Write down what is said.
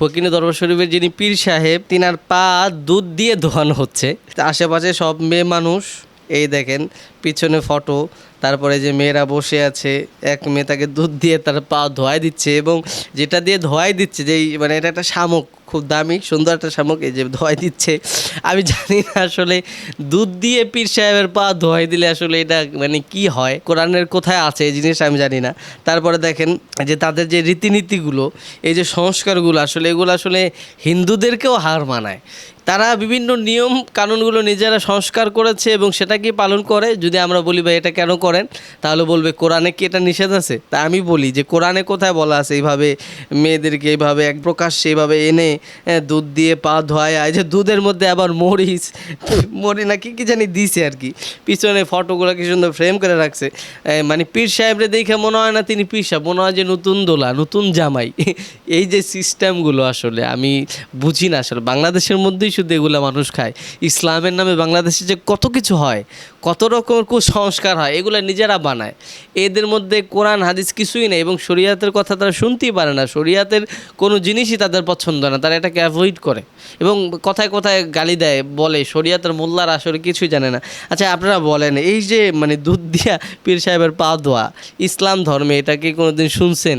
ফকিনী দরবার শরীফের যিনি পীর সাহেব, তিনার পা দুধ দিয়ে ধোয়ানো হচ্ছে। আশেপাশে সব মেয়ে মানুষ, এই দেখেন, পিছনে ফটো, তারপরে যে মেয়েরা বসে আছে, এক মেয়ে তাকে দুধ দিয়ে তার পা ধোয়াই দিচ্ছে এবং যেটা দিয়ে ধোয়াই দিচ্ছে, যেই মানে এটা একটা শামুক খুব দামি, সুন্দর একটা শামুক, এই যে ধোয়াই দিচ্ছে। আমি জানি না আসলে দুধ দিয়ে পীর সাহেবের পা ধোয়াই দিলে আসলে এটা মানে কি হয়? কোরআনের কোথায় আছে এই জিনিস আমি জানি না। তারপরে দেখেন যে তাদের যে রীতিনীতিগুলো, এই যে সংস্কারগুলো আসলে, এগুলো আসলে হিন্দুদেরকেও হার মানায়। তারা বিভিন্ন নিয়ম কানুনগুলো নিজেরা সংস্কার করেছে এবং সেটাকে পালন করে? যদি আমরা বলি, ভাই, এটা কেন করেন? তাহলে বলবে, কোরআনে কি এটা নিষেধ আছে? তা আমি বলি যে, কোরআনে কোথায় বলা আছে? এইভাবে মেয়েদেরকে এইভাবে এক প্রকাশ এইভাবে এনে দুধ দিয়ে পা ধোয়ায়, এই যে দুধের মধ্যে আবার মরিচ মরি না কি কি জানি দিছে আর কি। পিছনে ফটোগুলো কি সুন্দর ফ্রেম করে রাখছে। মানে পীর সাহেবরে দেখে মনে হয় না তিনি পীর সাহেব, মনে হয় যে নতুন দোলা, নতুন জামাই। এই যে সিস্টেমগুলো আসলে, আমি বুঝি না আসলে। বাংলাদেশের মধ্যেই শুধু এগুলো মানুষ খায়। ইসলামের নামে বাংলাদেশে যে কত কিছু হয়, কত রকমের কুসংস্কার হয়, এগুলো নিজেরা বানায়। এদের মধ্যে কোরআন, হাদিস কিছুই নেই এবং শরিয়াতের কথা তারা শুনতেই পারে না। শরিয়াতের কোনো জিনিসই তাদের পছন্দ না। তারা এটাকে অ্যাভয়েড করে। এবং কথায় কথায় গালি দেয়, বলে, শরিয়াতের মোল্লার আসলে কিছুই জানে না। আচ্ছা আপনারা বলেন, এই যে মানে দুধ দিয়া পীর সাহেবের পা ধোয়া, ইসলাম ধর্মে এটা কি কোনোদিন শুনছেন?